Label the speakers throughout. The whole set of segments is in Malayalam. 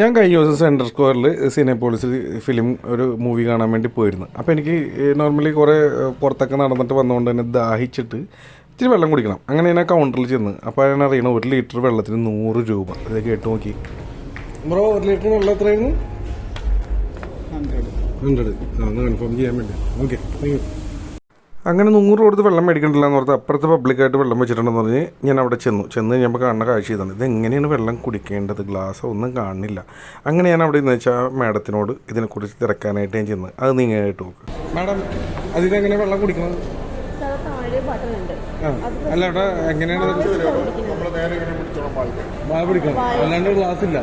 Speaker 1: ഞാൻ കഴിഞ്ഞ ദിവസം സെൻട്രൽ സ്ക്വയറിൽ സിനെപോളിസിൽ ഫിലിം ഒരു മൂവി കാണാൻ വേണ്ടി പോയിരുന്നു. അപ്പോൾ എനിക്ക് നോർമലി കുറേ പുറത്തൊക്കെ നടന്നിട്ട് വന്നുകൊണ്ട് തന്നെ ദാഹിച്ചിട്ട് ഇച്ചിരി വെള്ളം കുടിക്കണം. അങ്ങനെ ഞാൻ ആ കൗണ്ടറിൽ ചെന്ന്. അപ്പോൾ ഞാൻ അറിയണം ഒരു ലിറ്റർ വെള്ളത്തിന് നൂറ് രൂപ. ഇത് കേട്ട് നോക്കി. ബ്രോ ഒരു ലിറ്റർ വെള്ളം എത്രയായിരുന്നു? ഹൺഡ്രഡ് ആ ഒന്ന് കൺഫേം ചെയ്യാൻ വേണ്ടി. ഓക്കെ താങ്ക് യു അങ്ങനെ നൂറ് കൊടുത്ത് വെള്ളം മേടിക്കണ്ടില്ല എന്ന് പറഞ്ഞാൽ അപ്പുറത്ത് പബ്ലിക്കായിട്ട് വെള്ളം വെച്ചിട്ടുണ്ടെന്ന് പറഞ്ഞ് ഞാൻ അവിടെ ചെന്നു. ചെന്ന് കഴിഞ്ഞപ്പോൾ കാണുന്ന കാഴ്ച ഇതാണ്. ഇത് എങ്ങനെയാണ് വെള്ളം കുടിക്കേണ്ടത്? ഗ്ലാസ് ഒന്നും കാണുന്നില്ല. അങ്ങനെ ഞാൻ അവിടെ നിന്ന് വെച്ചാൽ മാഡത്തിനോട് ഇതിനെക്കുറിച്ച് തിരക്കാനായിട്ട് ഞാൻ ചെന്ന്. അത് നീങ്ങായിട്ട് നോക്ക്. മാഡം അതിലെങ്ങനെ വെള്ളം കുടിക്കണം
Speaker 2: സാർ താഴെ ബട്ടൺ ഉണ്ട്.
Speaker 1: അല്ല അവിടെ എങ്ങനെയാണ് പിടിക്കണം അല്ലാണ്ട് ഗ്ലാസ് ഇല്ല.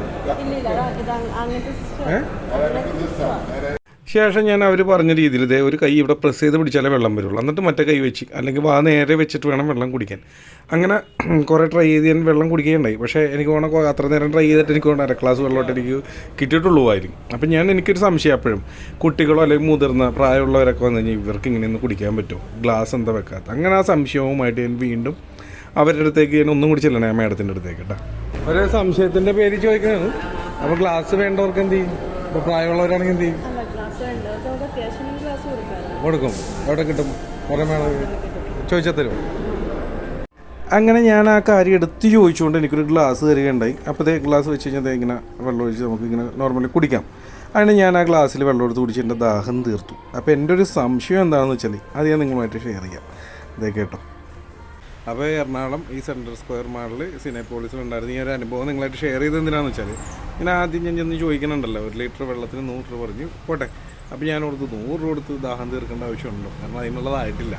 Speaker 1: ശേഷം ഞാൻ അവർ പറഞ്ഞ രീതിയിൽ ഇതേ ഒരു കൈ ഇവിടെ പ്രസ് ചെയ്ത് പിടിച്ചാലേ വെള്ളം വരുള്ളൂ. എന്നിട്ട് മറ്റേ കൈ വെച്ച്. അല്ലെങ്കിൽ വാ നേരെ വെച്ചിട്ട് വേണം വെള്ളം കുടിക്കാൻ. അങ്ങനെ കുറേ ട്രൈ ചെയ്ത് ഞാൻ വെള്ളം കുടിക്കുകയുണ്ടായി. പക്ഷേ എനിക്ക് വേണം അത്ര നേരം ട്രൈ ചെയ്തിട്ട് എനിക്ക് വേണം അര ഗ്ലാസ് വെള്ളമായിട്ട് എനിക്ക് കിട്ടിയിട്ടുള്ളൂ ആയിരിക്കും. അപ്പം ഞാൻ എനിക്കൊരു സംശയം അപ്പോഴും. കുട്ടികളോ അല്ലെങ്കിൽ മുതിർന്ന പ്രായമുള്ളവരൊക്കെ വന്നു കഴിഞ്ഞാൽ ഇവർക്ക് ഇങ്ങനെയൊന്ന് കുടിക്കാൻ പറ്റുമോ? ഗ്ലാസ് എന്താ വെക്കാത്ത? അങ്ങനെ ആ സംശയവുമായിട്ട് ഞാൻ വീണ്ടും അവരുടെ അടുത്തേക്ക് ഞാൻ ഒന്നും കൂടി ചെല്ലണേ മേഡത്തിന്റെ അടുത്തേക്ക് കേട്ടോ. ഒരു സംശയത്തിന്റെ പേര് ചോദിക്കുന്നത് അപ്പോൾ ഗ്ലാസ് വേണ്ടവർക്ക് എന്ത് ചെയ്യും? ഇപ്പോൾ പ്രായമുള്ളവരാണെങ്കിൽ എന്ത് ചെയ്യും? കൊടുക്കും. എവിടെ കിട്ടും? കുറേ ചോദിച്ചാൽ തരും അങ്ങനെ ഞാൻ ആ കാര്യം എടുത്ത് ചോദിച്ചുകൊണ്ട് എനിക്കൊരു ഗ്ലാസ് തരികയുണ്ടായി അപ്പോഴത്തെ ഗ്ലാസ് വെച്ച് കഴിഞ്ഞാൽ ഇങ്ങനെ വെള്ളം ഒഴിച്ച് നമുക്ക് ഇങ്ങനെ നോർമലി കുടിക്കാം. അങ്ങനെ ഞാൻ ആ ഗ്ലാസ്സിൽ വെള്ളം എടുത്ത് കുടിച്ച് എന്റെ ദാഹം തീർത്തു. അപ്പോൾ എന്റെ ഒരു സംശയം എന്താണെന്ന് വെച്ചാൽ അത് ഞാൻ നിങ്ങളുമായിട്ട് ഷെയർ ചെയ്യാം. ഇതേ കേട്ടോ. അപ്പോൾ എറണാകുളം ഈ സെൻട്രൽ സ്ക്വയർ മാളിൽ സിനെപോളിസിൽ ഉണ്ടായിരുന്ന ഈ ഒരു അനുഭവം നിങ്ങളായിട്ട് ഷെയർ ചെയ്ത് എന്തിനാണെന്ന് വെച്ചാൽ ഞാൻ ആദ്യം ഞാൻ ചെന്ന് ചോദിക്കുന്നുണ്ടല്ലോ ഒരു ലിറ്റർ വെള്ളത്തിന് നൂറ് രൂപ പറഞ്ഞു. പോട്ടെ. അപ്പോൾ ഞാൻ കൊടുത്ത് നൂറ് രൂപ കൊടുത്ത് ദാഹം തീർക്കേണ്ട ആവശ്യമുണ്ടോ? കാരണം അതിനുള്ളതായിട്ടില്ല.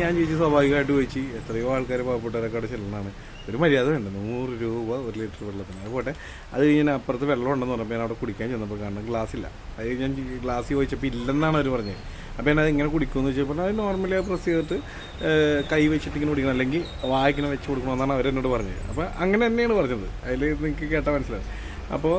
Speaker 1: ഞാൻ ചോദിച്ചു സ്വാഭാവികമായിട്ട് ചോദിച്ചു എത്രയോ ആൾക്കാർ പാവപ്പെട്ടവരൊക്കെ ചെല്ലുന്നതാണ്. ഒരു മര്യാദ വേണ്ട നൂറ് രൂപ ഒരു ലിറ്റർ വെള്ളത്തിന്. അത് പോട്ടെ. അത് കഴിഞ്ഞാൽ അപ്പുറത്ത് വെള്ളം ഉണ്ടെന്ന് പറഞ്ഞപ്പോൾ ഞാൻ അവിടെ കുടിക്കാൻ ചെന്നപ്പോൾ കാരണം ഗ്ലാസ്സില്ല. അത് ഞാൻ ഗ്ലാസ് ചോദിച്ചപ്പോൾ ഇല്ലെന്നാണ് അവർ പറഞ്ഞത്. അപ്പോൾ ഞാൻ അത് ഇങ്ങനെ കുടിക്കുമെന്ന് ചോദിച്ചപ്പോൾ അത് നോർമലി പ്രസ് ചെയ്തിട്ട് കൈ വെച്ചിട്ട് ഇങ്ങനെ കുടിക്കണം അല്ലെങ്കിൽ വായിക്കണം വെച്ച് കൊടുക്കണമെന്നാണ് അവരെന്നോട് പറഞ്ഞത്. അപ്പോൾ അങ്ങനെ തന്നെയാണ് പറഞ്ഞത്. അതിൽ നിങ്ങൾക്ക് കേട്ടാൽ മനസ്സിലാവും. അപ്പോൾ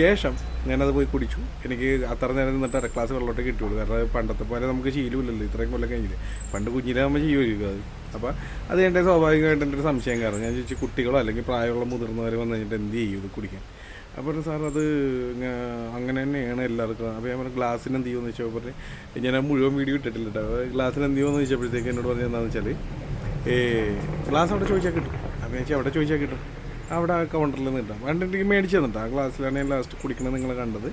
Speaker 1: ശേഷം ഞാനത് പോയി കുടിച്ചു. എനിക്ക് അത്ര നേരം നിന്നിട്ട് അര ക്ലാസ് വെള്ളോട്ട് കിട്ടുള്ളൂ കാരണം പണ്ടത്തെ പോലെ നമുക്ക് ശീലമില്ലല്ലോ. ഇത്രയും കൊല്ലം കഴിഞ്ഞില്ല. പണ്ട് കുഞ്ഞിലാകുമ്പോൾ ചെയ്യുമായിരിക്കും അത്. അപ്പോൾ അത് എന്റെ സ്വാഭാവികമായിട്ട് എന്റെ ഒരു സംശയം കാരണം ഞാൻ ചോദിച്ചു കുട്ടികളോ അല്ലെങ്കിൽ പ്രായമുള്ള മുതിർന്നവർ വന്നു കഴിഞ്ഞിട്ട് എന്ത് ചെയ്യും ഇത് കുടിക്കാൻ? അപ്പോൾ സാർ അത് അങ്ങനെ തന്നെയാണ് എല്ലാവർക്കും. അപ്പോൾ ഞാൻ പറഞ്ഞു ഗ്ലാസ്സിന് എന്ത് ചെയ്യുമെന്ന് വെച്ചാൽ പറഞ്ഞു ഞാൻ മുഴുവൻ വീഡിയോ ഇട്ടിട്ടില്ല കേട്ടോ ഗ്ലാസ്സിന് എന്ത് ചെയ്യുമെന്ന് ചോദിച്ചപ്പോഴത്തേക്ക് എന്നോട് പറഞ്ഞത് എന്താണെന്ന് വെച്ചാൽ ഗ്ലാസ് അവിടെ ചോദിച്ചാൽ കിട്ടും. അപ്പോൾ ഞാൻ അവിടെ ചോദിച്ചാൽ കിട്ടും. അവിടെ കൗണ്ടറിൽ നിന്നിട്ടാം കണ്ടിട്ട് മേടിച്ച് തന്നിട്ട്. ആ ഗ്ലാസ്സിലാണ് ഞാൻ ലാസ്റ്റ് കുടിക്കണത് നിങ്ങൾ കണ്ടത്.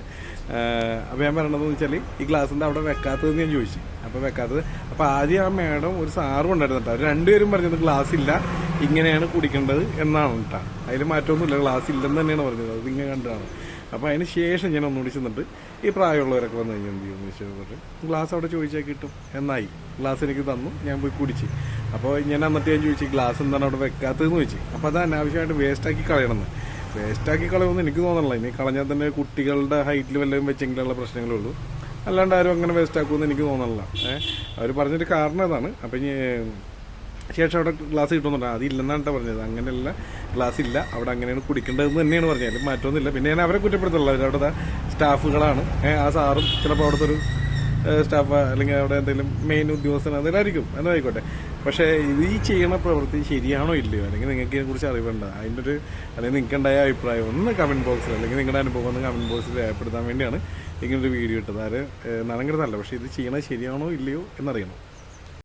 Speaker 1: അപ്പോൾ ഞാൻ പറയണതെന്ന് വെച്ചാൽ ഈ ഗ്ലാസിന്റെ അവിടെ വെക്കാത്തതെന്ന് ഞാൻ ചോദിച്ചു. അപ്പോൾ വെക്കാത്തത്. അപ്പോൾ ആദ്യം ആ മേഡം ഒരു സാറും ഉണ്ടായിരുന്നു കേട്ടോ അവർ രണ്ടുപേരും പറഞ്ഞത് ഗ്ലാസ് ഇല്ല ഇങ്ങനെയാണ് കുടിക്കേണ്ടത് എന്നാണ് കേട്ടോ അതിൽ മാറ്റമൊന്നുമില്ല. ഗ്ലാസ് ഇല്ലെന്ന് തന്നെയാണ് പറഞ്ഞത്. അത് ഇങ്ങനെ കണ്ടാണ് അപ്പോൾ അതിന് ശേഷം ഞാൻ ഒന്നുകൂടി ചെന്നിട്ട് ഈ പ്രായമുള്ളവരൊക്കെ വന്നു കഴിഞ്ഞാൽ എന്ത് ചെയ്യുമെന്ന് പറഞ്ഞു ഗ്ലാസ് അവിടെ ചോദിച്ചാൽ കിട്ടും. എന്നായി. ഗ്ലാസ് എനിക്ക് തന്നു ഞാൻ പോയി കുടിച്ച്. അപ്പോൾ ഞാൻ എന്നിട്ട് ഞാൻ ചോദിച്ചു ഗ്ലാസ് എന്താണ് അവിടെ വെക്കാത്തതെന്ന് ചോദിച്ചു. അപ്പോൾ അത് അനാവശ്യമായിട്ട് വേസ്റ്റാക്കി കളയണമെന്ന്. വേസ്റ്റാക്കി കളയുമെന്ന് എനിക്ക് തോന്നണില്ല. ഇനി കളഞ്ഞാൽ തന്നെ കുട്ടികളുടെ ഹൈറ്റിൽ വല്ലതും വെച്ചെങ്കിലുള്ള പ്രശ്നങ്ങളേ ഉള്ളൂ. അല്ലാണ്ട് ആരും അങ്ങനെ വേസ്റ്റാക്കുമെന്ന് എനിക്ക് തോന്നണില്ല. ഏഹ് അവർ പറഞ്ഞൊരു കാരണം ഇതാണ് അപ്പം ശേഷം അവിടെ ഗ്ലാസ് കിട്ടുന്നുണ്ട്. അതില്ലെന്നാണ് പറഞ്ഞത്. അങ്ങനെയല്ല ഗ്ലാസ് ഇല്ല. അവിടെ അങ്ങനെയാണ് കുടിക്കേണ്ടതെന്ന് തന്നെയാണ് പറഞ്ഞത്. മാറ്റമൊന്നുമില്ല. പിന്നെ ഞാൻ അവരെ കുറ്റപ്പെടുത്തുള്ളൂ. അവരവിടെ സ്റ്റാഫുകളാണ്. ആ സാറും ചിലപ്പോൾ അവിടുത്തെ ഒരു സ്റ്റാഫ് അല്ലെങ്കിൽ അവിടെ എന്തെങ്കിലും മെയിൻ ഉദ്യോഗസ്ഥൻ അതിലായിരിക്കും എന്നായിക്കോട്ടെ പക്ഷേ ഇത് ഈ ചെയ്യുന്ന പ്രവൃത്തി ശരിയാണോ ഇല്ലയോ? അല്ലെങ്കിൽ നിങ്ങൾക്ക് ഇതിനെക്കുറിച്ച് അറിവുണ്ട്? അതിന്റെ ഒരു അല്ലെങ്കിൽ നിങ്ങൾക്ക് ഉണ്ടായ അഭിപ്രായം ഒന്ന് കമന്റ് ബോക്സിൽ അല്ലെങ്കിൽ നിങ്ങളുടെ അനുഭവം ഒന്ന് കമന്റ് ബോക്സിൽ രേഖപ്പെടുത്താൻ വേണ്ടിയാണ് ഇങ്ങനൊരു വീഡിയോ ഇട്ടത്. ആര് നാണങ്കരുതല്ല പക്ഷേ ഇത് ചെയ്യണത് ശരിയാണോ ഇല്ലയോ എന്നറിയണം.